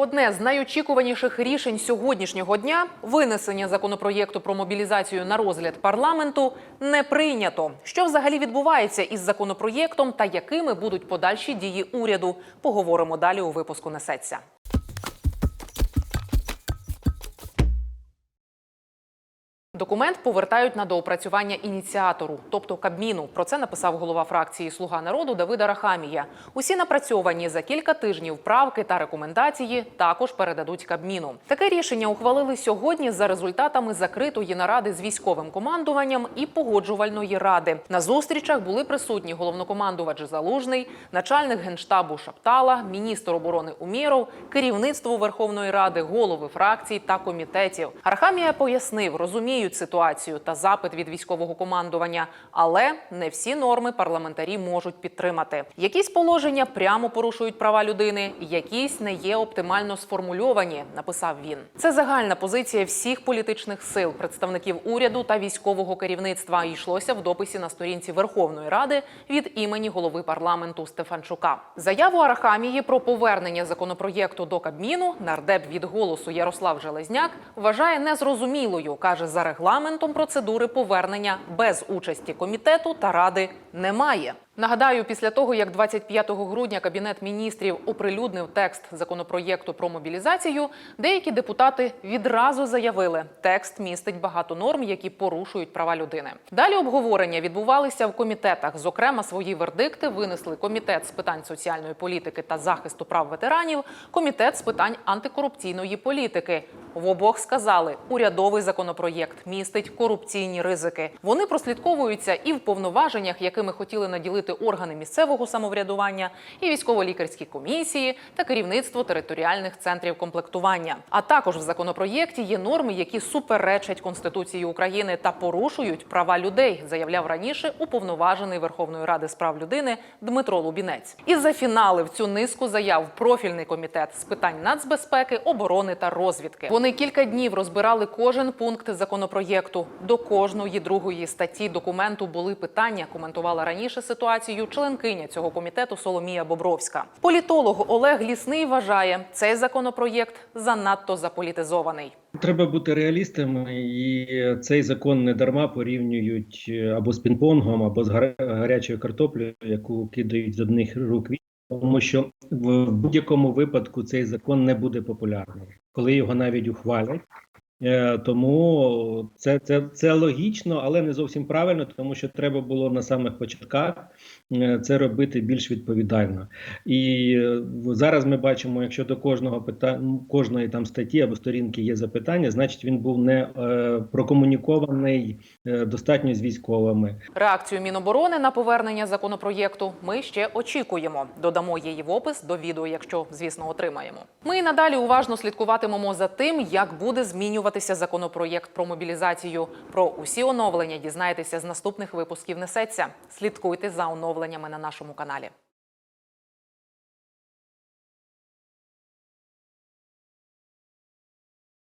Одне з найочікуваніших рішень сьогоднішнього дня винесення законопроєкту про мобілізацію на розгляд парламенту не прийнято. Що взагалі відбувається із законопроєктом та якими будуть подальші дії уряду? Поговоримо далі у випуску несеться. Документ повертають на доопрацювання ініціатору, тобто Кабміну. Про це написав голова фракції Слуга народу Давида Рахамія. Усі напрацьовані за кілька тижнів правки та рекомендації також передадуть Кабміну. Таке рішення ухвалили сьогодні за результатами закритої наради з військовим командуванням і погоджувальної ради. На зустрічах були присутні головнокомандувач Залужний, начальник генштабу Шаптала, міністр оборони Уміров, керівництво Верховної Ради, голови фракцій та комітетів. Архамія пояснив, розуміють ситуацію та запит від військового командування, але не всі норми парламентарі можуть підтримати. Якісь положення прямо порушують права людини, якісь не є оптимально сформульовані. Написав він. Це загальна позиція всіх політичних сил, представників уряду та військового керівництва. Йшлося в дописі на сторінці Верховної Ради від імені голови парламенту Стефанчука. Заяву Арахамії про повернення законопроєкту до Кабміну нардеп від голосу Ярослав Железняк вважає незрозумілою. каже, за регламентом процедури повернення без участі комітету та ради немає. Нагадаю, після того як 25 грудня кабінет міністрів оприлюднив текст законопроєкту про мобілізацію, деякі депутати відразу заявили, текст містить багато норм, які порушують права людини. Далі обговорення відбувалися в комітетах. Зокрема, свої вердикти винесли комітет з питань соціальної політики та захисту прав ветеранів, комітет з питань антикорупційної політики. В обох сказали, урядовий законопроєкт містить корупційні ризики. Вони прослідковуються і в повноваженнях, якими хотіли наділити органи місцевого самоврядування, і військово-лікарські комісії та керівництво територіальних центрів комплектування. А також в законопроєкті є норми, які суперечать Конституції України та порушують права людей, заявляв раніше уповноважений Верховної Ради з прав людини Дмитро Лубінець. І зафіналив цю низку заяв профільний комітет з питань нацбезпеки, оборони та розвідки. Вони кілька днів розбирали кожен пункт законопроєкту. До кожної другої статті документу були питання. Коментувала раніше ситуацію членкиня цього комітету Соломія Бобровська. Політолог Олег Лісний вважає, цей законопроєкт занадто заполітизований. Треба бути реалістами, і цей закон не дарма порівнюють е, або з пінг-понгом, або з гаря- гарячою картоплею, яку кидають з одних рук тому що в будь-якому випадку цей закон не буде популярним, коли його навіть ухвалять. Е, Тому це, це, це логічно, але не зовсім правильно, тому що треба було на самих початках е, це робити більш відповідально. І е, зараз ми бачимо, якщо до кожного питання кожної там статті або сторінки є запитання, значить він був не е, прокомунікований е, достатньо з військовими. Реакцію Міноборони на повернення законопроєкту ми ще очікуємо. Додамо її в опис до відео, якщо звісно отримаємо. Ми і надалі уважно слідкуватимемо за тим, як буде змінюватися законопроєкт про мобілізацію. Про усі оновлення дізнаєтеся з наступних випусків. Несеться. Слідкуйте за оновленнями на нашому каналі.